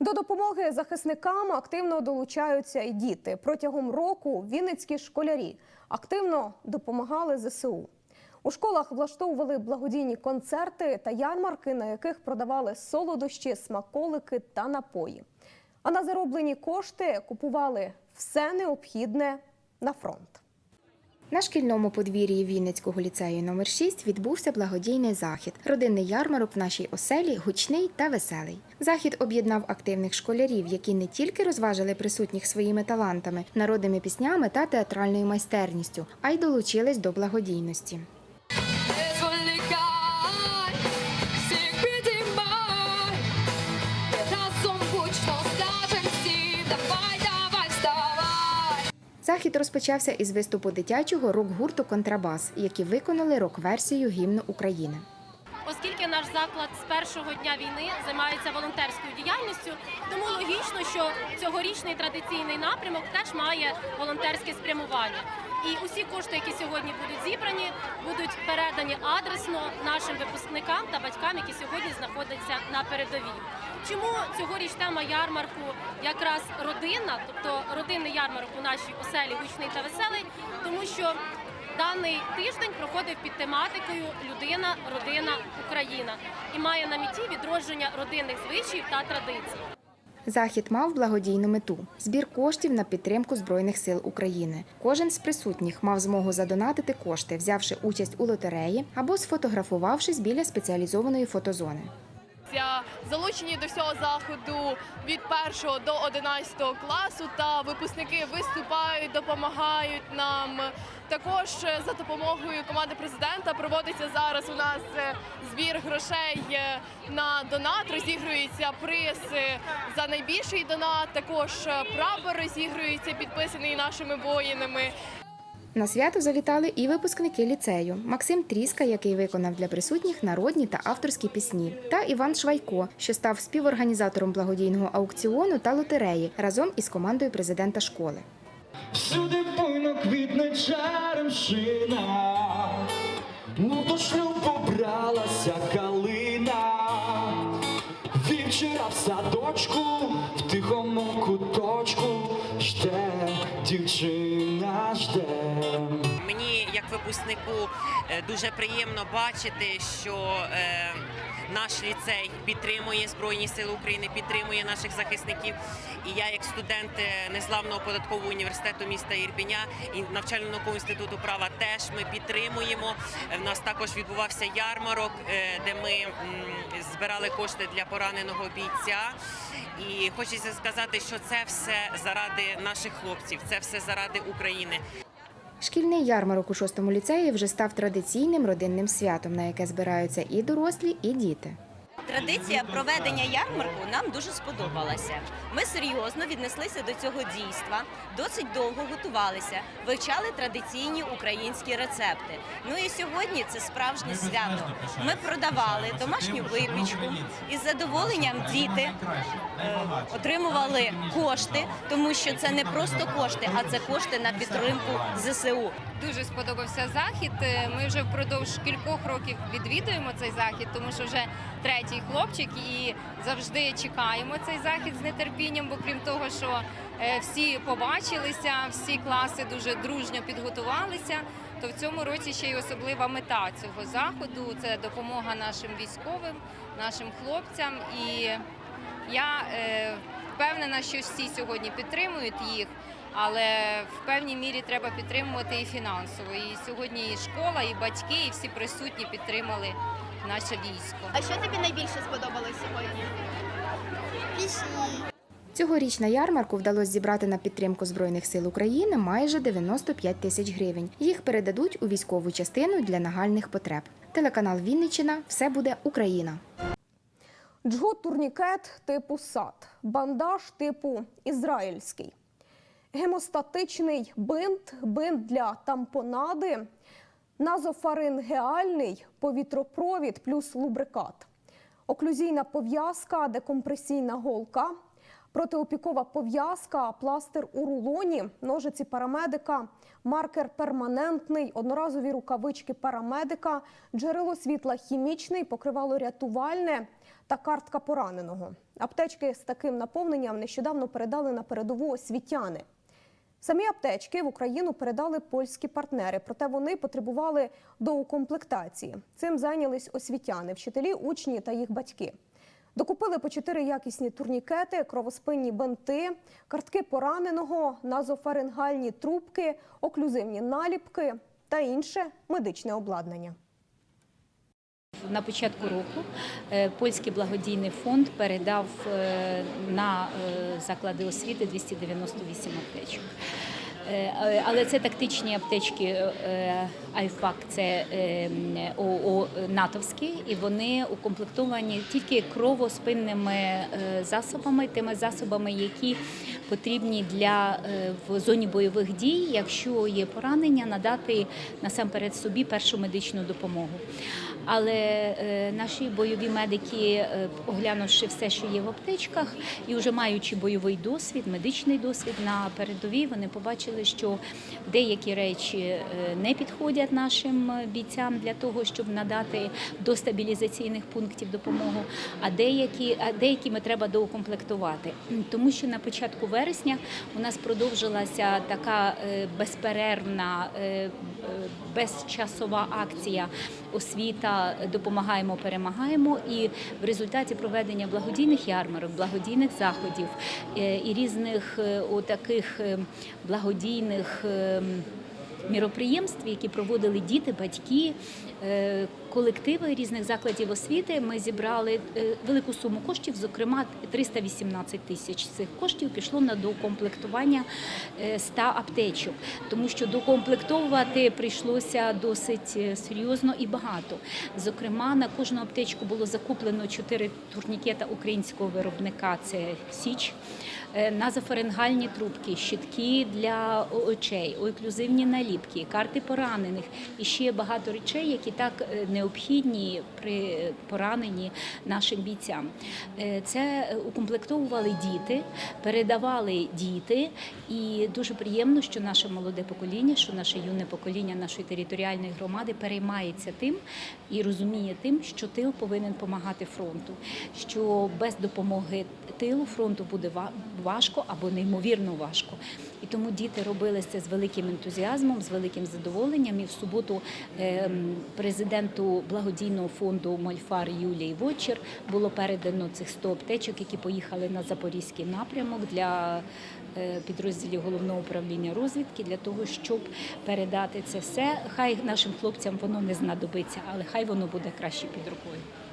До допомоги захисникам активно долучаються і діти. Протягом року вінницькі школярі активно допомагали ЗСУ. У школах влаштовували благодійні концерти та ярмарки, на яких продавали солодощі, смаколики та напої. А на зароблені кошти купували все необхідне на фронт. На шкільному подвір'ї Вінницького ліцею номер 6 відбувся благодійний захід. Родинний ярмарок в нашій оселі гучний та веселий. Захід об'єднав активних школярів, які не тільки розважили присутніх своїми талантами, народними піснями та театральною майстерністю, а й долучились до благодійності. Захід розпочався із виступу дитячого рок-гурту Контрабас, які виконали рок-версію гімну України. Оскільки наш заклад з першого дня війни займається волонтерською діяльністю, тому логічно, що цьогорічний традиційний напрямок теж має волонтерське спрямування. І усі кошти, які сьогодні будуть зібрані, будуть передані адресно нашим випускникам та батькам, які сьогодні знаходяться на передовій. Чому цьогоріч тема ярмарку якраз родина, тобто родинний ярмарок у нашій оселі гучний та веселий, тому що Даний тиждень проходив під тематикою Людина, родина, Україна і має на меті відродження родинних звичаїв та традицій. Захід мав благодійну мету збір коштів на підтримку Збройних сил України. Кожен з присутніх мав змогу задонатити кошти, взявши участь у лотереї або сфотографувавшись біля спеціалізованої фотозони. Я залучені до всього заходу від 1 до 11 класу. Та випускники виступають, допомагають нам. Також е, за допомогою команди президента проводиться зараз у нас е, збір грошей е, на донат. Розігрується приз за найбільший донат. Також прапор розігрується, підписаний нашими воїнами. На свято завітали і випускники ліцею Максим Тріска, який виконав для присутніх народні та авторські пісні, та Іван Швайко, що став співорганізатором благодійного аукціону та лотереї разом із командою президента школи. Всюди буйно квітне черемшина, ну до шлюбу бралася калина. Вівчора в садочку, випускнику е, дуже приємно бачити, що е, наш ліцей підтримує Збройні Сили України, підтримує наших захисників. І я, як студент е, Незламного податкового університету міста Ірпіня і навчально-наукового інституту права, теж ми підтримуємо. В нас також відбувався ярмарок, де ми збирали кошти для пораненого бійця. І хочеться сказати, що це все заради наших хлопців, це все заради України. Шкільний ярмарок у шостому ліцеї вже став традиційним родинним святом, на яке збираються і дорослі, і діти. Традиція проведення ярмарку нам дуже сподобалася. Ми серйозно віднеслися до цього дійства, досить довго готувалися, вивчали традиційні українські рецепти. Ну і сьогодні це справжнє свято. Ми продавали домашню випічку і з задоволенням діти е, отримували кошти, тому що це не просто кошти, а це кошти на підтримку ЗСУ. Дуже сподобався захід. Е, Ми вже впродовж кількох років відвідуємо цей захід, тому що вже третій хлопчик і завжди чекаємо цей захід з нетерпінням. Бо крім того, що е, всі побачилися, всі класи дуже дружньо підготувалися. То в цьому році ще й особлива мета цього заходу це допомога нашим військовим, нашим хлопцям. І я е, впевнена, що всі сьогодні підтримують їх. Але в певній мірі треба підтримувати і фінансово. І сьогодні і школа, і батьки, і всі присутні підтримали наше військо. А що тобі найбільше сподобалось сьогодні? Цьогоріч на ярмарку вдалося зібрати на підтримку Збройних сил України майже 95 тисяч гривень. Їх передадуть у військову частину для нагальних потреб. Телеканал Вінниччина все буде Україна. Джгут турнікет типу САД, бандаж типу ізраїльський, гемостатичний бинт, бинт для тампонади, назофарингеальний повітропровід плюс лубрикат, оклюзійна пов'язка, декомпресійна голка, Протиопікова пов'язка, пластир у рулоні, ножиці парамедика, маркер перманентний, одноразові рукавички парамедика, джерело світла хімічний, покривало рятувальне та картка пораненого. Аптечки з таким наповненням нещодавно передали на передову освітяни. Самі аптечки в Україну передали польські партнери, проте вони потребували доукомплектації. Цим зайнялись освітяни, вчителі, учні та їх батьки. Докупили по чотири якісні турнікети, кровоспинні бинти, картки пораненого, назофарингальні трубки, оклюзивні наліпки та інше медичне обладнання. На початку року е, польський благодійний фонд передав е, на е, заклади освіти 298 аптечок. Але це тактичні аптечки Айфак, це ООО натовські, і вони укомплектовані тільки кровоспинними засобами, тими засобами, які потрібні для в зоні бойових дій, якщо є поранення, надати насамперед собі першу медичну допомогу. Але е, наші бойові медики, е, оглянувши все, що є в аптечках, і вже маючи бойовий досвід, медичний досвід на передовій, вони побачили, що деякі речі е, не підходять нашим бійцям для того, щоб надати до стабілізаційних пунктів допомогу, а деякі, а деякими треба доукомплектувати. Тому що на початку вересня у нас продовжилася така безперервна, безчасова акція освіта допомагаємо, перемагаємо. І в результаті проведення благодійних ярмарок, благодійних заходів е, і різних е, отаких е, благодійних. е, Міроприємств, які проводили діти, батьки, колективи різних закладів освіти, ми зібрали е, велику суму коштів, зокрема 318 тисяч цих коштів пішло на доукомплектування е, 100 аптечок, тому що докомплектовувати прийшлося досить е, серйозно і багато. Зокрема, на кожну аптечку було закуплено 4 турнікета українського виробника. Це Січ. е, Назофарингальні трубки, щитки для очей, оклюзивні наліпки, карти поранених і ще багато речей, які так е, необхідні при пораненні нашим бійцям. Е, Це укомплектовували діти, передавали діти, і дуже приємно, що наше молоде покоління, що наше юне покоління нашої територіальної громади переймається тим і розуміє тим, що тил повинен допомагати фронту, що без допомоги тилу фронту буде важко або неймовірно важко. І тому діти робили це з великим ентузіазмом, з великим задоволенням. І в суботу ем, благодійного фонду Мольфар Юлії Вочер було передано цих 100 аптечок, які поїхали на запорізький напрямок для е, підрозділів головного управління розвідки для того, щоб передати це все. Хай нашим хлопцям воно не знадобиться, але хай воно буде краще під рукою.